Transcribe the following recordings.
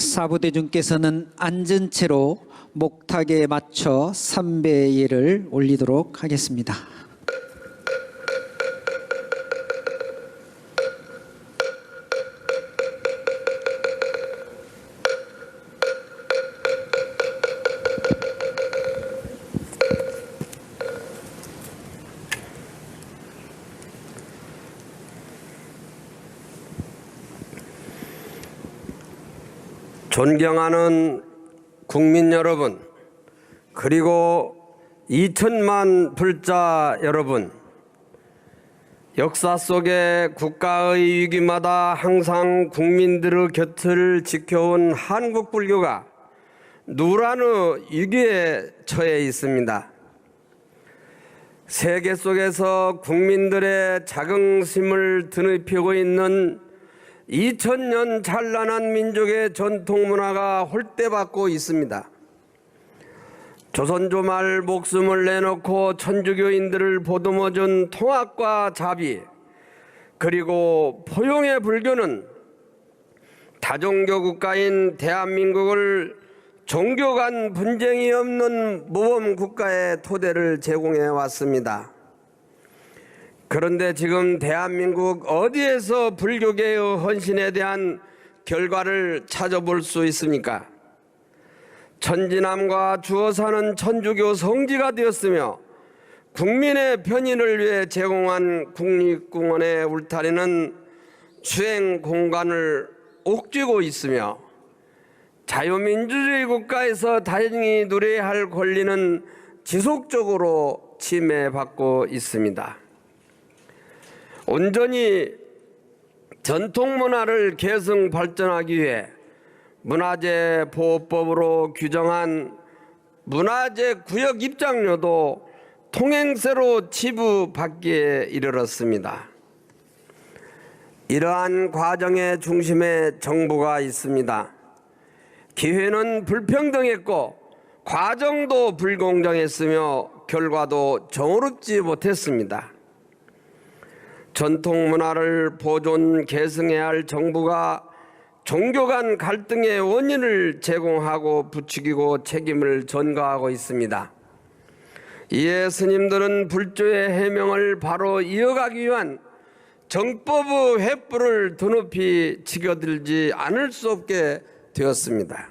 사부대중께서는 앉은 채로 목탁에 맞춰 삼배 예를 올리도록 하겠습니다. 존경하는 국민 여러분, 그리고 2천만 불자 여러분, 역사 속에 국가의 위기마다 항상 국민들의 곁을 지켜온 한국 불교가 누라느 위기에 처해 있습니다. 세계 속에서 국민들의 자긍심을 드높이고 있는 2000년 찬란한 민족의 전통 문화가 홀대받고 있습니다. 조선조 말 목숨을 내놓고 천주교인들을 보듬어준 통합과 자비 그리고 포용의 불교는 다종교 국가인 대한민국을 종교 간 분쟁이 없는 모범 국가의 토대를 제공해 왔습니다. 그런데 지금 대한민국 어디에서 불교계의 헌신에 대한 결과를 찾아볼 수 있습니까? 천지남과 주어 사는 천주교 성지가 되었으며 국민의 편의를 위해 제공한 국립공원의 울타리는 수행 공간을 옥죄고 있으며 자유민주주의 국가에서 다행히 누려야 할 권리는 지속적으로 침해받고 있습니다. 온전히 전통 문화를 계승 발전하기 위해 문화재 보호법으로 규정한 문화재 구역 입장료도 통행세로 지부받기에 이르렀습니다. 이러한 과정의 중심에 정부가 있습니다. 기회는 불평등했고 과정도 불공정했으며 결과도 정의롭지 못했습니다. 전통 문화를 보존 계승해야 할 정부가 종교 간 갈등의 원인을 제공하고 부추기고 책임을 전가하고 있습니다. 이에 스님들은 불조의 해명을 바로 이어가기 위한 정법의 횃불을 드높이 치겨들지 않을 수 없게 되었습니다.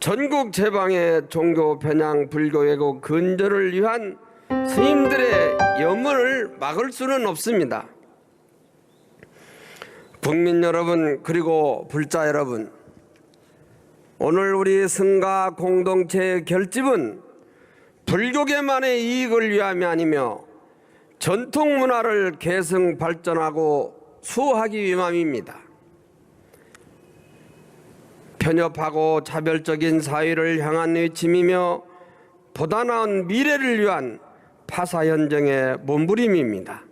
전국 제방의 종교 편향 불교 왜곡 근절을 위한 스님들의 염원을 막을 수는 없습니다. 국민 여러분 그리고 불자 여러분 오늘 우리 승가 공동체의 결집은 불교계만의 이익을 위함이 아니며 전통 문화를 계승 발전하고 수호하기 위함입니다. 편협하고 차별적인 사회를 향한 외침이며 보다 나은 미래를 위한 파사 현정의 몸부림입니다.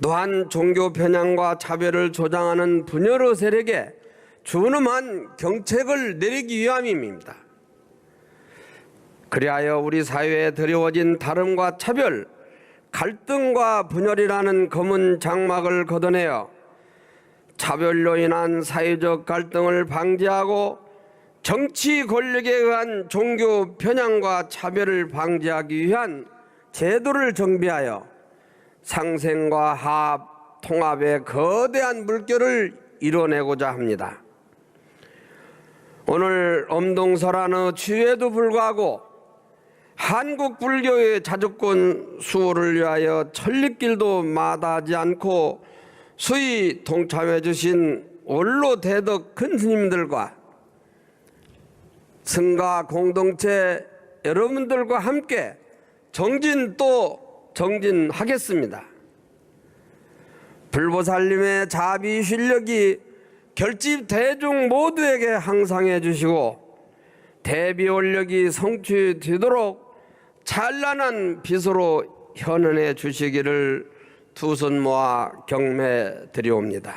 또한 종교 편향과 차별을 조장하는 분열의 세력에 준엄한 경책을 내리기 위함입니다. 그리하여 우리 사회에 드리워진 다름과 차별, 갈등과 분열이라는 검은 장막을 걷어내어 차별로 인한 사회적 갈등을 방지하고 정치 권력에 의한 종교 편향과 차별을 방지하기 위한 제도를 정비하여 상생과 합, 통합의 거대한 물결을 이뤄내고자 합니다. 오늘 엄동설하는 추위에도 불구하고 한국 불교의 자주권 수호를 위하여 천리길도 마다하지 않고 수의 동참해 주신 원로 대덕 큰 스님들과 승가 공동체 여러분들과 함께 정진 또 정진하겠습니다. 불보살님의 자비 실력이 결집 대중 모두에게 항상해 주시고 대비 원력이 성취되도록 찬란한 빛으로 현현해 주시기를 두 손 모아 경매 드리옵니다.